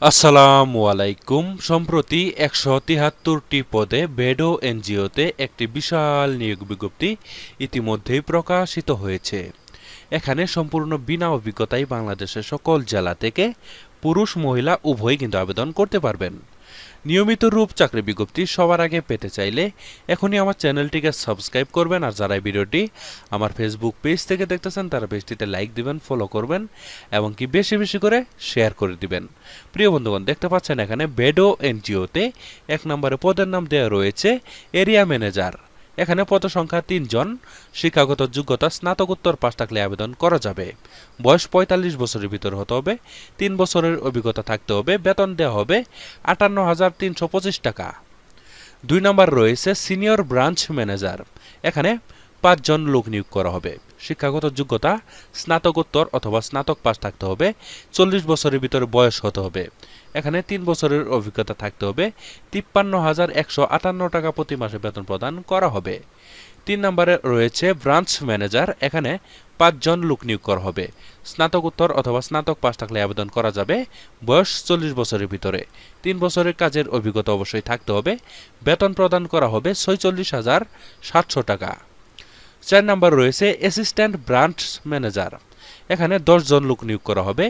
আসসালামু আলাইকুম। সম্প্রতি একশো তিহাত্তরটি পদে বেডো এনজিওতে একটি বিশাল নিয়োগ বিজ্ঞপ্তি ইতিমধ্যেই প্রকাশিত হয়েছে। এখানে সম্পূর্ণ বিনা অভিজ্ঞতায় বাংলাদেশের সকল জেলা থেকে পুরুষ মহিলা উভয়ই কিন্তু আবেদন করতে পারবেন। নিয়মিত রূপ চাকরি বিজ্ঞপ্তি সবার আগে পেতে চাইলে এখনই আমার চ্যানেলটিকে সাবস্ক্রাইব করবেন আর যারা ভিডিওটি আমার ফেসবুক পেজ থেকে দেখতেছেন, তারা পেজটিতে লাইক দিবেন ফলো করবেন এবং কি বেশি বেশি করে শেয়ার করে দিবেন। প্রিয় বন্ধুগণ, দেখতে পাচ্ছেন এখানে বেডো এনজিওতে এক নম্বরে পদের নাম দেওয়া রয়েছে এরিয়া ম্যানেজার এখানে পদ সংখ্যা তিনজন, শিক্ষাগত যোগ্যতা, স্নাতকোত্তর পাশ থাকলে আবেদন করা যাবে। বয়স পঁয়তাল্লিশ বছরের ভিতর হতে হবে, তিন বছরের অভিজ্ঞতা থাকতে হবে, বেতন দেওয়া হবে আটান্ন হাজার তিনশো পঁচিশ টাকা। দুই নম্বর রয়েছে সিনিয়র ব্রাঞ্চ ম্যানেজার, এখানে পাঁচজন লোক নিয়োগ করা হবে। শিক্ষাগত যোগ্যতা, স্নাতকোত্তর অথবা স্নাতক পাশ থাকতে হবে, চল্লিশ বছরের ভিতরে বয়স হতে হবে। এখানে তিন বছরের অভিজ্ঞতা থাকতে হবে। তিপ্পান্ন হাজার একশো আটান্ন টাকা প্রতি মাসে বেতন প্রদান করা হবে। তিন নম্বরে রয়েছে ব্রাঞ্চ ম্যানেজার। এখানে পাঁচজন লোক নিয়োগ করা হবে। স্নাতকোত্তর অথবা স্নাতক পাস থাকলে আবেদন করা যাবে বয়স চল্লিশ বছরের ভিতরে। তিন বছরের কাজের অভিজ্ঞতা অবশ্যই থাকতে হবে। বেতন প্রদান করা হবে ছয়চল্লিশ হাজার সাতশো টাকা। চার নাম্বার রয়েছে অ্যাসিস্ট্যান্ট ব্রাঞ্চ ম্যানেজার। এখানে জন লোক নিয়োগ করা হবে।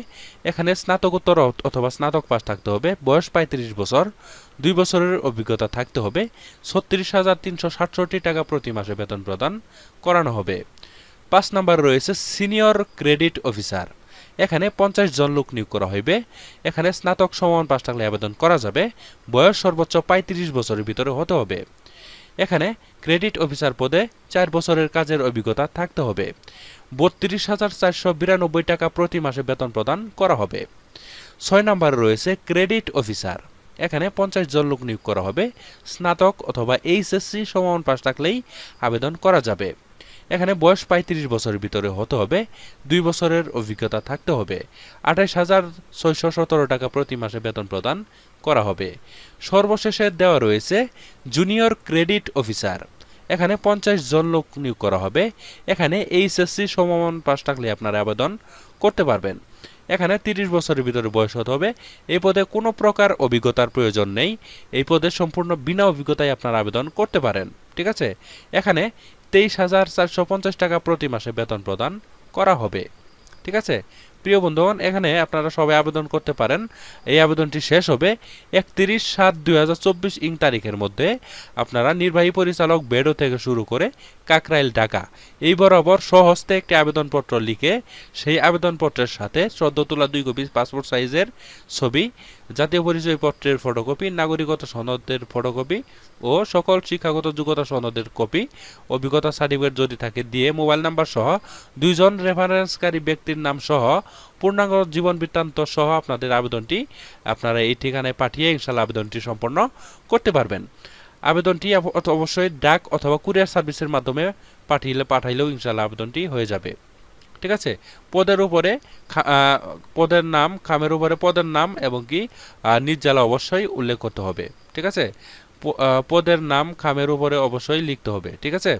এখানে স্নাতকোত্তর অথবা স্নাতক পাস থাকতে হবে, বয়স পঁয়ত্রিশ বছর, দুই বছরের অভিজ্ঞতা থাকতে হবে, ছত্রিশ হাজার তিনশো সাতষট্টি টাকা প্রতি মাসে বেতন প্রদান করানো হবে। পাঁচ নাম্বার রয়েছে সিনিয়র ক্রেডিট অফিসার। এখানে পঞ্চাশ জন লোক নিয়োগ করা হইবে। এখানে স্নাতক সমান পাস থাকলে আবেদন করা যাবে। বয়স সর্বোচ্চ পঁয়ত্রিশ বছরের ভিতরে হতে হবে। এখানে ক্রেডিট অফিসার পদে চার বছরের কাজের অভিজ্ঞতা থাকতে হবে। বত্রিশ হাজার চারশো বিরানব্বই টাকা প্রতি মাসে বেতন প্রদান করা হবে। ছয় নম্বরে রয়েছে ক্রেডিট অফিসার। এখানে পঞ্চাশ জন লোক নিয়োগ করা হবে। স্নাতক অথবা এইচএসসি সমান পাশ থাকলেই আবেদন করা যাবে। এখানে বয়স পঁয়ত্রিশ বছরের ভিতরে হতে হবে, দুই বছরের অভিজ্ঞতা থাকতে হবে। আঠাইশ হাজার ছয়শো সতেরো টাকা প্রতি মাসে বেতন প্রদান করা হবে। সর্বশেষে দেওয়া রয়েছে জুনিয়র ক্রেডিট অফিসার এখানে পঞ্চাশ জন লোক নিয়োগ করা হবে। এখানে এইচএসসি সমমান পাস থাকলে আপনারা আবেদন করতে পারবেন। এখানে তিরিশ বছরের ভিতরে বয়স হতে হবে। এই পদে কোনো প্রকার অভিজ্ঞতার প্রয়োজন নেই। এই পদে সম্পূর্ণ বিনা অভিজ্ঞতায় আপনারা আবেদন করতে পারেন। ঠিক আছে? এখানে তেইশ হাজার চারশো পঞ্চাশ টাকা প্রতি মাসে বেতন প্রদান করা হবে। ঠিক আছে? প্রিয় বন্ধুগণ, এখানে আপনারা সবাই আবেদন করতে পারেন। এই আবেদনটি শেষ হবে একত্রিশ সাত দুই হাজার চব্বিশ ইং তারিখের মধ্যে। আপনারা নির্বাহী পরিচালক বেডো থেকে শুরু করে কাকরাইল ঢাকা এই বরাবর সহস্তে একটি আবেদনপত্র লিখে সেই আবেদনপত্রের সাথে সদ্য তোলা দুই কপি পাসপোর্ট সাইজের ছবি জাতীয় পরিচয়পত্রের ফটোকপি, নাগরিকতা সনদের ফটোকপি ও সকল শিক্ষাগত যোগ্যতা সনদের কপি, অভিজ্ঞতা সার্টিফিকেট যদি থাকে দিয়ে মোবাইল নাম্বার সহ দুইজন রেফারেন্সকারী ব্যক্তির নাম সহ পূর্ণাঙ্গ জীবন বৃত্তান্ত সহ আপনাদের আবেদনটি আপনারা এই ঠিকানায় পাঠিয়ে ইনশাল্লাহ আবেদনটি সম্পন্ন করতে পারবেন। আবেদনটি অবশ্যই ডাক অথবা কুরিয়ার সার্ভিসের মাধ্যমে পাঠিয়ে পাঠাইলেও ইনশাল্লাহ আবেদনটি হয়ে যাবে। ঠিক আছে? পদের উপরে পদের নাম, খামের উপরে পদের নাম এবং কি নির্জালা অবশ্যই উল্লেখ করতে হবে। ঠিক আছে? পদের নাম, খামের উপরে অবশ্যই লিখতে হবে। ঠিক আছে?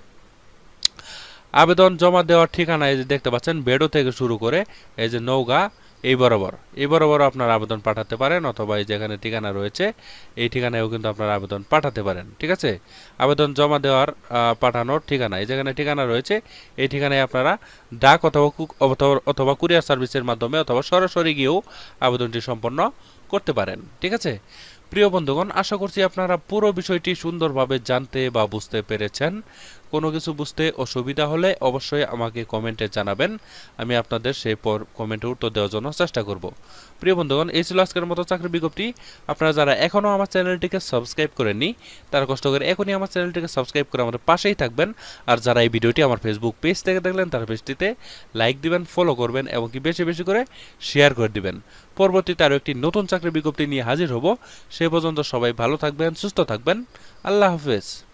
আবেদন জমা দেওয়ার ঠিকানা এই যে দেখতে পাচ্ছেন, বেডো থেকে শুরু করে এই যে নৌগা এই বরাবর। এই বরাবর আপনার আবেদন পাঠাতে পারেন অথবা এই যেখানে ঠিকানা রয়েছে, এই ঠিকানায়ও কিন্তু আপনার আবেদন পাঠাতে পারেন, ঠিক আছে? আবেদন জমা দেওয়ার পাঠানোর ঠিকানা, এই যেখানে ঠিকানা রয়েছে, এই ঠিকানায় আপনারা ডাক অথবা অথবা কুরিয়ার সার্ভিসের মাধ্যমে অথবা সরাসরি গিয়েও আবেদনটি সম্পন্ন করতে পারেন, ঠিক আছে? প্রিয় বন্ধুগণ, আশা করছি আপনারা পুরো বিষয়টি সুন্দরভাবে জানতে বা বুঝতে পেরেছেন। কোনো কিছু বুঝতে অসুবিধা হলে অবশ্যই আমাকে কমেন্টে জানাবেন। আমি আপনাদের সেই পর কমেন্টে উত্তর দেওয়ার জন্য চেষ্টা করব। প্রিয় বন্ধুগণ, এই ছিল আজকের মতো চাকরি বিজ্ঞপ্তি। আপনারা যারা এখনও আমার চ্যানেলটিকে সাবস্ক্রাইব করেননি, তারা কষ্ট করে এখনই আমার চ্যানেলটিকে সাবস্ক্রাইব করে আমাদের পাশেই থাকবেন। আর যারা এই ভিডিওটি আমার ফেসবুক পেজ থেকে দেখলেন, তার পেজটিতে লাইক দিবেন ফলো করবেন এবং কি বেশি বেশি করে শেয়ার করে দিবেন। পরবর্তীতে আরও একটি নতুন চাকরি বিজ্ঞপ্তি নিয়ে হাজির হব। সে পর্যন্ত সবাই ভালো থাকবেন, সুস্থ থাকবেন। আল্লাহ হাফেজ।